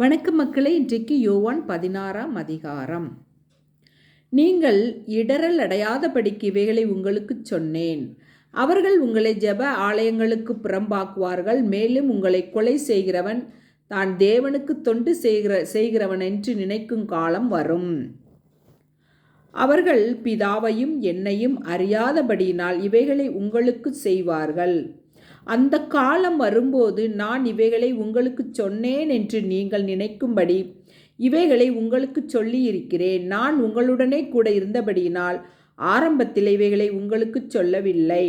வணக்கம் மக்களே இன்றைக்கு யோவான் பதினாறாம் அதிகாரம். நீங்கள் இடரல் அடையாதபடிக்கு இவைகளை உங்களுக்கு சொன்னேன். அவர்கள் உங்களை ஜெப ஆலயங்களுக்கு புறம்பாக்குவார்கள் மேலும் உங்களை கொலை செய்கிறவன் தான் தேவனுக்கு தொண்டு செய்கிற செய்கிறவன் என்று நினைக்கும் காலம் வரும். அவர்கள் பிதாவையும் என்னையும் அறியாதபடியினால் இவைகளை உங்களுக்கு செய்வார்கள். அந்த காலம் வரும்போது நான் இவைகளை உங்களுக்கு சொன்னேன் என்று நீங்கள் நினைக்கும்படி இவைகளை உங்களுக்கு சொல்லியிருக்கிறேன். நான் உங்களுடனே கூட இருந்தபடியினால் ஆரம்பத்தில் இவைகளை உங்களுக்கு சொல்லவில்லை.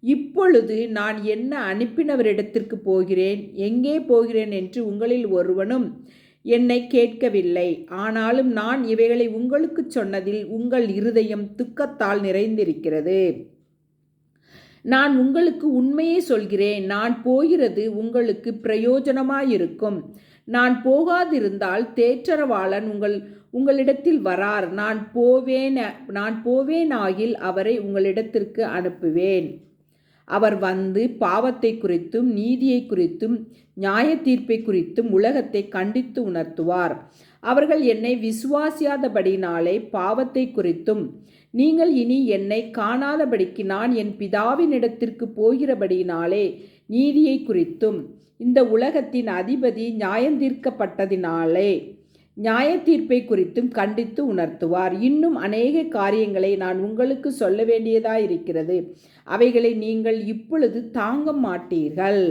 இப்பொழுது நான் என்ன அனுப்பினவரிடத்திற்கு போகிறேன்? எங்கே போகிறேன் என்று உங்களில் ஒருவனும் என்னை கேட்கவில்லை. ஆனாலும் நான் இவைகளை உங்களுக்கு சொன்னதில் உங்கள் இருதயம் துக்கத்தால் நிறைந்திருக்கிறது. நான் உங்களுக்கு உண்மையை சொல்கிறேன். நான் போகிறது உங்களுக்கு பிரயோஜனமாயிருக்கும். நான் போகாதிருந்தால் தேற்றரவாளன் உங்கள் உங்களிடத்தில் வரார். நான் போவேன் நான் போவேனாகில் அவரை உங்களிடத்திற்கு அனுப்புவேன். அவர் வந்து பாவத்தை குறித்தும் நீதியை குறித்தும் நியாய தீர்ப்பை குறித்தும் உலகத்தை கண்டித்து உணர்த்துவார். அவர்கள் என்னை விசுவாசியாதபடினாலே பாவத்தை குறித்தும் நீங்கள் இனி என்னை காணாதபடிக்கு நான் என் பிதாவினிடத்திற்கு போகிறபடியினாலே நீதியை குறித்தும் இந்த உலகத்தின் அதிபதி நியாயந்தீர்க்கப்பட்டதினாலே நியாய தீர்ப்பை குறித்தும் கண்டித்து உணர்த்துவார். இன்னும் அநேக காரியங்களை நான் உங்களுக்கு சொல்ல வேண்டியதாயிருக்கிறது. அவைகளை நீங்கள் இப்பொழுது தாங்க மாட்டீர்கள்.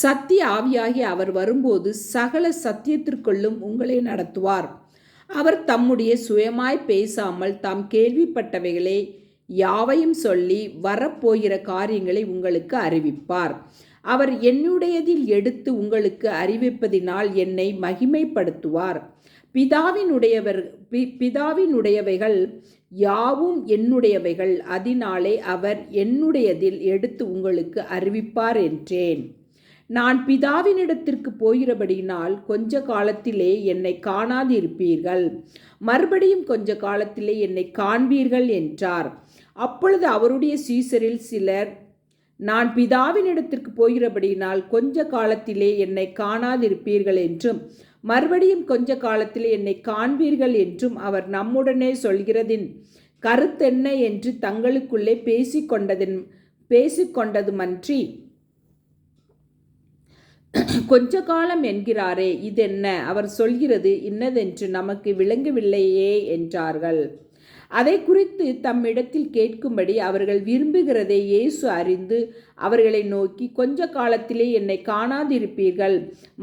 சத்திய ஆவியாகி அவர் வரும்போது சகல சத்தியத்திற்குள்ளும் உங்களை நடத்துவார். அவர் தம்முடைய சுயமாய் பேசாமல் தாம் கேள்விப்பட்டவைகளை யாவையும் சொல்லி வரப்போகிற காரியங்களை உங்களுக்கு அறிவிப்பார். அவர் என்னுடையதில் எடுத்து உங்களுக்கு அறிவிப்பதினால் என்னை மகிமைப்படுத்துவார். பிதாவினுடையவர் பி பிதாவினுடையவைகள் யாவும் என்னுடையவைகள் அதனாலே அவர் என்னுடையதில் எடுத்து உங்களுக்கு அறிவிப்பார் என்றேன். நான் பிதாவினிடத்திற்கு போகிறபடியினால் கொஞ்ச காலத்திலே என்னை காணாதிருப்பீர்கள். மறுபடியும் கொஞ்ச காலத்திலே என்னை காண்பீர்கள் என்றார். அப்பொழுது அவருடைய சீசரில் சிலர் நான் பிதாவினிடத்திற்கு போகிறபடியினால் கொஞ்ச காலத்திலே என்னை காணாதிருப்பீர்கள் என்றும் மறுபடியும் கொஞ்ச காலத்திலே என்னை காண்பீர்கள் என்றும் அவர் நம்முடனே சொல்கிறதின் கருத்தென்ன என்று தங்களுக்குள்ளே பேசிக்கொண்டதின் பேசிக்கொண்டதுமன்றி கொஞ்ச காலம் என்கிறாரே இதென்ன? அவர் சொல்கிறது இன்னதென்று நமக்கு விளங்கவில்லையே என்றார்கள். அதை குறித்து தம்மிடத்தில் கேட்கும்படி அவர்கள் விரும்புகிறதை இயேசு அறிந்து அவர்களை நோக்கி கொஞ்ச காலத்திலே என்னை காணாதிருப்பீர்கள்.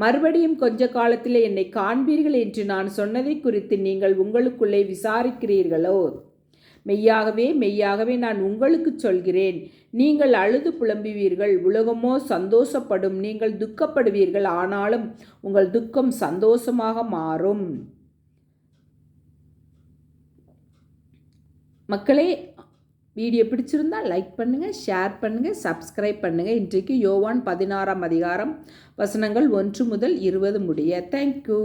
மறுபடியும் கொஞ்ச காலத்திலே என்னை காண்பீர்கள் என்று நான் சொன்னதை குறித்து நீங்கள் உங்களுக்குள்ளே விசாரிக்கிறீர்களோ? மெய்யாகவே மெய்யாகவே நான் உங்களுக்கு சொல்கிறேன். நீங்கள் அழுது புலம்புவீர்கள் உலகமோ சந்தோஷப்படும் நீங்கள் துக்கப்படுவீர்கள் ஆனாலும் உங்கள் துக்கம் சந்தோஷமாக மாறும். மக்களே வீடியோ பிடிச்சிருந்தால் லைக் பண்ணுங்கள் ஷேர் பண்ணுங்கள் சப்ஸ்கிரைப் பண்ணுங்கள் இன்றைக்கு யோவான் பதினாறாம் அதிகாரம் வசனங்கள் ஒன்று முதல் இருபது முடிய. தேங்க்யூ